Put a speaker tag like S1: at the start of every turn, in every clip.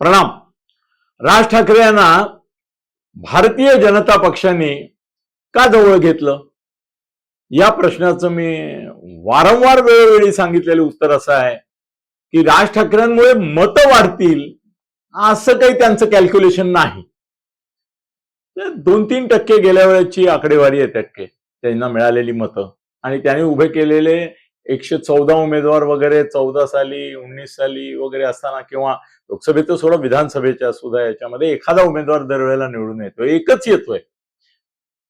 S1: प्रणाम. राज ठाकरे यांना भारतीय जनता पक्षाने का जवळ घेतलं? या प्रश्नाचं मी वारंवार वेळोवेळी सांगितलेलं उत्तर असं आहे की राज ठाकरेंमुळे मतं वाढतील असं काही त्यांचं कॅल्क्युलेशन नाही. दोन तीन टक्के गेल्या वेळेची आकडेवारी आहे टक्के त्यांना मिळालेली मतं. आणि त्याने उभे केलेले एकशे चौदा उमेदवार वगैरे चौदा साली उन्नीस साली वगैरे असताना किंवा लोकसभेचं सोडा विधानसभेच्या सुद्धा याच्यामध्ये एखादा उमेदवार दरवेळेला निवडून येतोय एकच येतोय.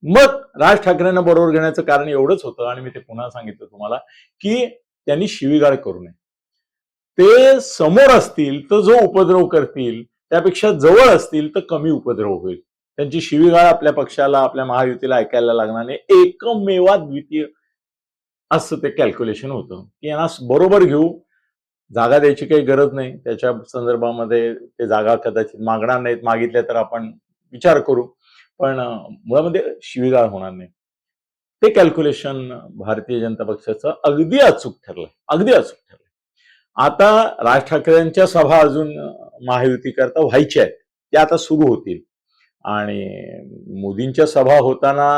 S1: मग राज ठाकरेंना बरोबर घेण्याचं कारण एवढंच होतं आणि मी ते पुन्हा सांगितलं तुम्हाला की त्यांनी शिवीगाळ करू नये. ते समोर असतील तर जो उपद्रव करतील त्यापेक्षा जवळ असतील तर कमी उपद्रव होईल. त्यांची शिवीगाळ आपल्या पक्षाला आपल्या महायुतीला ऐकायला लागणार नाही. एकमेवा द्वितीय असं ते कॅल्क्युलेशन होतं. की यांना बरोबर घेऊ जागा द्यायची काही गरज नाही. त्याच्या संदर्भामध्ये ते जागा कदाचित मागणार नाहीत. मागितल्या तर आपण विचार करू. पण मुळामध्ये शिवीगाळ होणार नाही. ते कॅल्क्युलेशन भारतीय जनता पक्षाचं अगदी अचूक ठरलंय. अगदी अचूक ठरलंय. आता राज ठाकरेंच्या सभा अजून महायुती करता व्हायच्या आहेत. त्या आता सुरू होतील. आणि मोदींच्या सभा होताना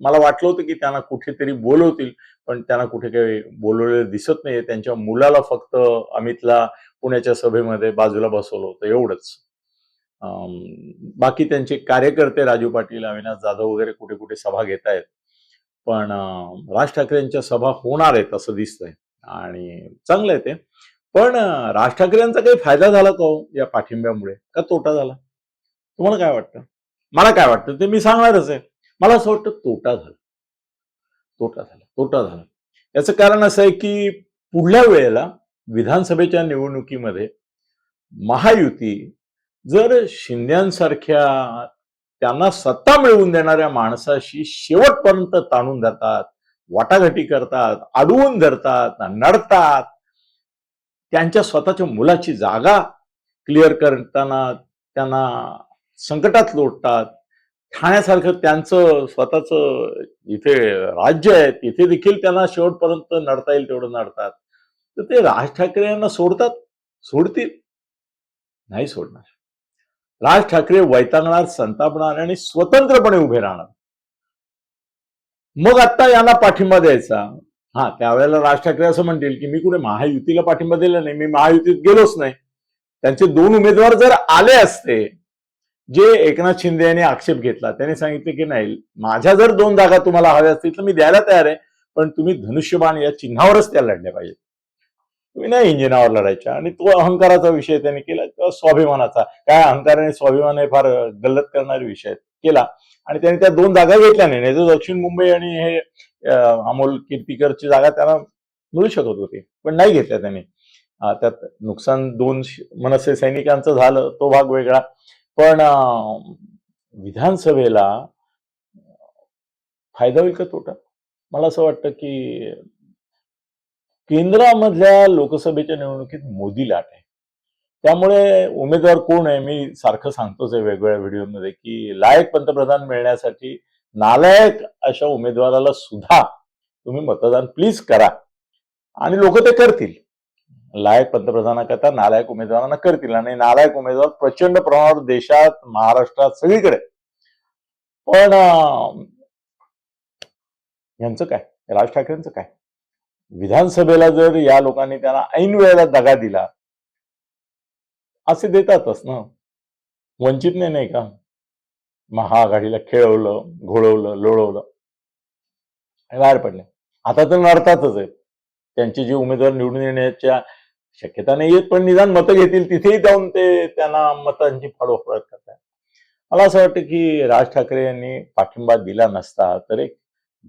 S1: मला वाटलं होतं की त्यांना कुठेतरी बोलवतील पण त्यांना कुठे काही बोलवलेलं दिसत नाही त्यांच्या मुलाला फक्त अमितला पुण्याच्या सभेमध्ये बाजूला बसवलं होतं एवढंच. अं, बाकी त्यांचे कार्यकर्ते राजू पाटील अविनाश जाधव वगैरे कुठे कुठे सभा घेत आहेत. पण राज ठाकरेंच्या सभा होणार आहेत असं दिसतंय. आणि चांगलं आहे ते. पण राज ठाकरेंचा काही फायदा झाला का हो या पाठिंब्यामुळे? का तोटा झाला? तुम्हाला काय वाटतं? मला काय वाटतं? ते मी सांगणारच आहे. मला असं वाटतं तोटा झाला. तोटा झाला तोटा झाला. याचं कारण असं आहे की पुढल्या वेळेला विधानसभेच्या निवडणुकीमध्ये महायुती जर शिंद्यांसारख्या त्यांना सत्ता मिळवून देणाऱ्या माणसाशी शेवटपर्यंत ताणून धरतात वाटाघाटी करतात अडवून धरतात नडतात त्यांच्या स्वतःच्या मुलाची जागा क्लिअर करताना त्यांना संकटात लोटतात ठाण्यासारखं त्यांचं स्वतःचं इथे राज्य आहे तिथे देखील त्यांना शेवटपर्यंत नडता येईल तेवढं नडतात. तर ते राज ठाकरे यांना सोडतात? सोडतील. नाही सोडणार. राज ठाकरे वैतागणार संतापणार आणि स्वतंत्रपणे उभे राहणार. मग आता यांना पाठिंबा द्यायचा. हा त्यावेळेला राज ठाकरे असं म्हणतील की मी कुठे महायुतीला पाठिंबा दिला नाही मी महायुतीत गेलोच नाही. त्यांचे दोन उमेदवार जर आले असते जे एकनाथ शिंदे यांनी आक्षेप घेतला त्यांनी सांगितले की नाही माझ्या जर दोन जागा तुम्हाला हव्या असतील तर मी द्यायला तयार आहे पण तुम्ही धनुष्यबाण या चिन्हावरच त्या लढल्या पाहिजे तुम्ही नाही इंजिनावर लढायच्या आणि तो अहंकाराचा विषय त्यांनी केला किंवा स्वाभिमानाचा. काय अहंकार आणि स्वाभिमान हे फार गल्लत करणारे विषय केला. आणि त्यांनी त्या दोन जागा घेतल्या नाही नाही तर दक्षिण मुंबई आणि हे अमोल कीर्तीकरची जागा त्यांना मिळू शकत होती पण नाही घेतल्या त्यांनी. त्यात नुकसान दोन मनसे सैनिकांचं झालं तो भाग वेगळा. पण विधानसभेला फायदा होईल का तोटा? मला असं वाटतं की केंद्रामधल्या लोकसभेच्या निवडणुकीत मोदी लाट आहे. त्यामुळे उमेदवार कोण आहे? मी सारखं सांगतोच आहे वेगवेगळ्या व्हिडिओमध्ये की लायक पंतप्रधान मिळण्यासाठी नालायक अशा उमेदवाराला सुद्धा तुम्ही मतदान प्लीज करा. आणि लोक ते करतील. लायक पंतप्रधानाकरता नालायक उमेदवारांना करतील. आणि नालायक उमेदवार प्रचंड प्रमाणावर देशात महाराष्ट्रात सगळीकडे. पण यांचं काय? राज ठाकरेंचं काय? विधानसभेला जर या लोकांनी त्यांना ऐन वेळेला दगा दिला असे देतातच ना. वंचितने नाही का? महाआघाडीला खेळवलं घोळवलं लोळवलं. बाहेर पडले. आता तर नडतातच आहे त्यांचे जे उमेदवार निवडून येण्याच्या शक्यता नाही येत पण निदान मतं घेतील. तिथेही जाऊन ते त्यांना मतांची फाडोफाड करतात. मला असं वाटतं की राज ठाकरे यांनी पाठिंबा दिला नसता तर एक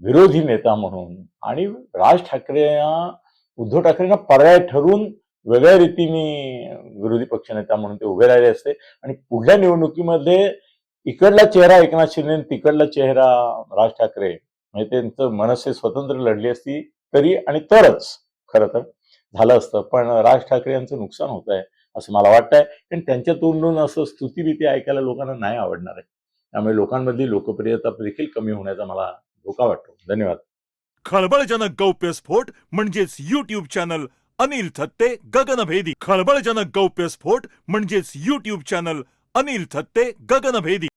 S1: विरोधी नेता म्हणून आणि राज ठाकरे या- उद्धव ठाकरेंना पर्याय ठरून वेगळ्या रीतीने विरोधी पक्षनेता म्हणून ते उभे राहिले असते. आणि पुढल्या निवडणुकीमध्ये इकडला चेहरा एकनाथ शिंदे तिकडला चेहरा राज ठाकरे म्हणजे त्यांचं मनसे स्वतंत्र लढली असती तरी आणि तरच खरं तर. झालं असतं. पण राज ठाकरे यांचं नुकसान होत आहे असं मला वाटतंय. कारण त्यांच्या तोंडून असं स्तुतीभीती ऐकायला लोकांना नाही आवडणार आहे. त्यामुळे लोकांमधली लोकप्रियता देखील कमी होण्याचा मला धोका वाटतो. धन्यवाद.
S2: खळबळजनक गौप्यस्फोट म्हणजेच युट्यूब चॅनल अनिल थत्ते गगनभेदी. खळबळजनक गौप्यस्फोट म्हणजेच युट्यूब चॅनल अनिल थत्ते गगनभेदी.